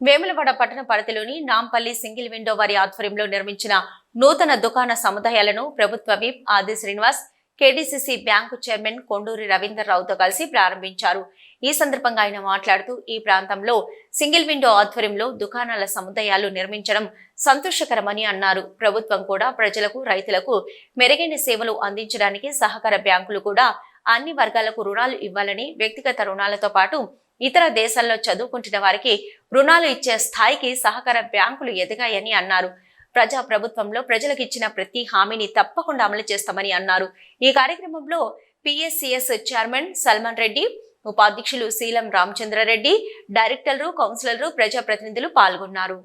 వేములవాడ పట్టణ పరిధిలోని Nampally single window వారి ఆధ్వర్యంలో నిర్మించిన నూతన దుకాణ సముదాయాలను ప్రభుత్వ whip Adi Srinivas KDCC bank chairman Konduri Ravinder రావుతో కలిసి ప్రారంభించారు. ఈ సందర్భంగా ఆయన మాట్లాడుతూ ఈ ప్రాంతంలో సింగిల్ విండో ఆధ్వర్యంలో దుకాణాల సముదాయాలు నిర్మించడం సంతోషకరమని అన్నారు. ప్రభుత్వం కూడా ప్రజలకు రైతులకు మెరుగైన సేవలు అందించడానికి సహకార బ్యాంకులు కూడా అన్ని వర్గాలకు రుణాలు ఇవ్వాలని వ్యక్తిగత రుణాలతో పాటు ఇతర దేశాల్లో చదువుకుంటున్న వారికి రుణాలు ఇచ్చే స్థాయికి సహకార బ్యాంకులు ఎదిగాయని అన్నారు. ప్రజా ప్రభుత్వంలో ప్రజలకు ఇచ్చిన ప్రతి హామీని తప్పకుండా అమలు చేస్తామని అన్నారు. ఈ కార్యక్రమంలో పిఎస్సిఎస్ చైర్మన్ సల్మాన్ రెడ్డి ఉపాధ్యక్షులు శీలం రామచంద్రారెడ్డి డైరెక్టర్లు కౌన్సిలర్లు ప్రజాప్రతినిధులు పాల్గొన్నారు.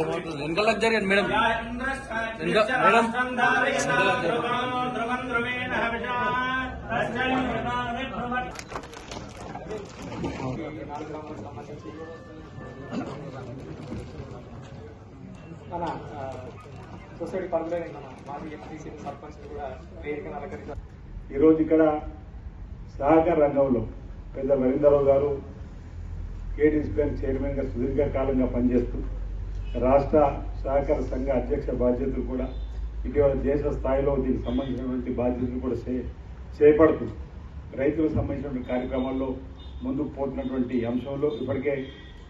వెనకాలకు జరిగింది మేడం. వెనక మేడం. మన సొసైటీ మన మాజీ ఎంపీసీ సర్పంచ్ కూడా వేదికను అలంకరించారు ఈరోజు ఇక్కడ సహకార రంగంలో పెద్ద రవీంద్రరావు గారు కేటీసీ బ్యాంక్ చైర్మన్గా సుదీర్ఘకాలంగా పనిచేస్తూ రాష్ట్ర సహకార సంఘ అధ్యక్ష బాధ్యతలు కూడా ఇటీవల దేశ స్థాయిలో దీనికి సంబంధించినటువంటి బాధ్యతలు కూడా చే చేపడుతూ రైతులకు సంబంధించినటువంటి కార్యక్రమాల్లో ముందుకు పోతున్నటువంటి అంశంలో ఇప్పటికే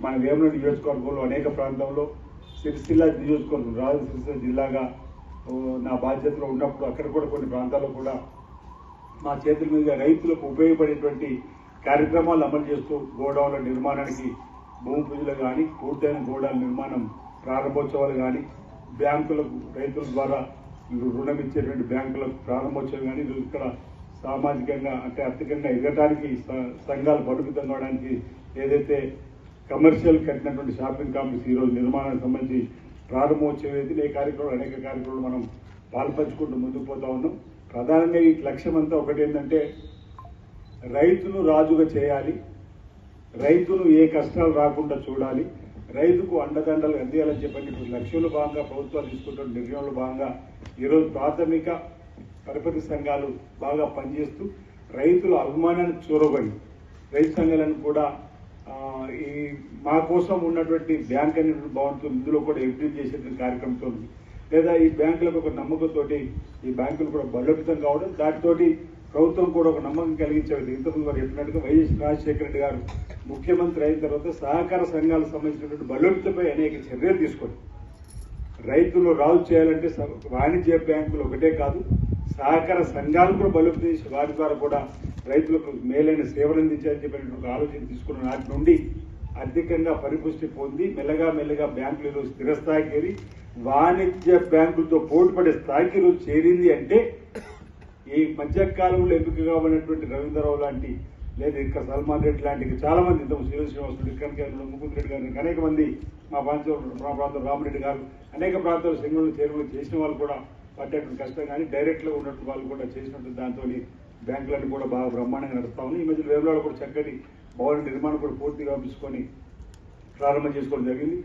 మన వేముల నియోజకవర్గంలో అనేక ప్రాంతంలో సిరిసిల్ల నియోజకవర్గం రాజు సిరిసిల్ల జిల్లాగా నా బాధ్యతలో ఉన్నప్పుడు అక్కడ కూడా కొన్ని ప్రాంతాల్లో కూడా మా చేతుల మీద రైతులకు ఉపయోగపడేటువంటి కార్యక్రమాలు అమలు చేస్తూ గోడౌన్ల నిర్మాణానికి భూమి పూజలు కానీ పూర్తయిన గోడౌన్ల నిర్మాణం ప్రారంభోత్సవాలు కానీ బ్యాంకులకు రైతుల ద్వారా రుణం ఇచ్చేటువంటి బ్యాంకులకు ప్రారంభోత్సవం కానీ ఇక్కడ సామాజికంగా అంటే ఆర్థికంగా ఎదగటానికి సంఘాలు బడుగుతం కావడానికి ఏదైతే కమర్షియల్ కట్టినటువంటి షాపింగ్ కాంప్లెక్స్ ఈరోజు నిర్మాణానికి సంబంధించి ప్రారంభోత్సవం అయితే ఈ కార్యక్రమాలు అనేక కార్యక్రమాలు మనం పాల్పంచుకుంటూ ముందుకు పోతా ఉన్నాం. ప్రధానంగా ఈ లక్ష్యం అంతా ఒకటి ఏంటంటే రైతును రాజుగా చేయాలి రైతును ఏ కష్టాలు రాకుండా చూడాలి రైతుకు అండదండలు అందియాలని ఇప్పుడు లక్ష్యంలో భాగంగా ప్రభుత్వాలు తీసుకుంటున్న నిర్ణయంలో భాగంగా ఈరోజు ప్రాథమిక పరపతి సంఘాలు బాగా పనిచేస్తూ రైతుల అభిమానాన్ని చూరబడి రైతు సంఘాలను కూడా ఈ మా కోసం ఉన్నటువంటి బ్యాంక్ అనేటువంటి భవన్తో ఇందులో కూడా ఎఫ్డీ చేసేటువంటి కార్యక్రమంతో ఉంది. లేదా ఈ బ్యాంకులకు ఒక నమ్మకంతో ఈ బ్యాంకులు కూడా బలోపేతం కావడం దాటితోటి ప్రభుత్వం కూడా ఒక నమ్మకం కలిగించే ఇంతకుముందు వారు చెప్పినట్టుగా వైఎస్ రాజశేఖర రెడ్డి గారు ముఖ్యమంత్రి అయిన తర్వాత సహకార సంఘాలకు సంబంధించినటువంటి బలోపేతపై అనేక చర్యలు తీసుకొని రైతులు రాజు చేయాలంటే వాణిజ్య బ్యాంకులు ఒకటే కాదు సహకార సంఘాలు కూడా బలోపేసి చేసి వారి ద్వారా కూడా రైతులకు మేలైన సేవలు అందించాలని చెప్పిన ఒక ఆలోచన తీసుకున్న నాటి నుండి ఆర్థికంగా పరిపుష్టి పొంది మెల్లగా మెల్లగా బ్యాంకులు ఈరోజు స్థిరస్థాయికి వాణిజ్య బ్యాంకులతో పోటీపడే స్థాయికి ఈరోజు చేరింది అంటే ఈ మధ్యకాలంలో ఎంపికగా ఉన్నటువంటి రవీంద్రరావు లాంటి లేదా ఇంకా సల్మాన్ రెడ్డి లాంటి చాలా మంది ఇంతకు శివ శ్రీనివాసుడు ఇక్కడ ముకుంద్ రెడ్డి గారు అనేక మంది మా ప్రాంతం మా ప్రాంతం రామరెడ్డి గారు అనేక ప్రాంతాల సింగంలో చేరువులు చేసిన వాళ్ళు కూడా పట్టేటువంటి కష్టం. కానీ డైరెక్ట్గా ఉన్నట్టు వాళ్ళు కూడా చేసినట్టు దాంతో బ్యాంకులన్నీ కూడా బాగా బ్రహ్మాండంగా నడుస్తా ఉన్నాయి. ఈ మధ్య వేములలో కూడా చక్కటి భవన నిర్మాణం కూడా పూర్తిగా పంపించుకొని ప్రారంభం చేసుకోవడం జరిగింది.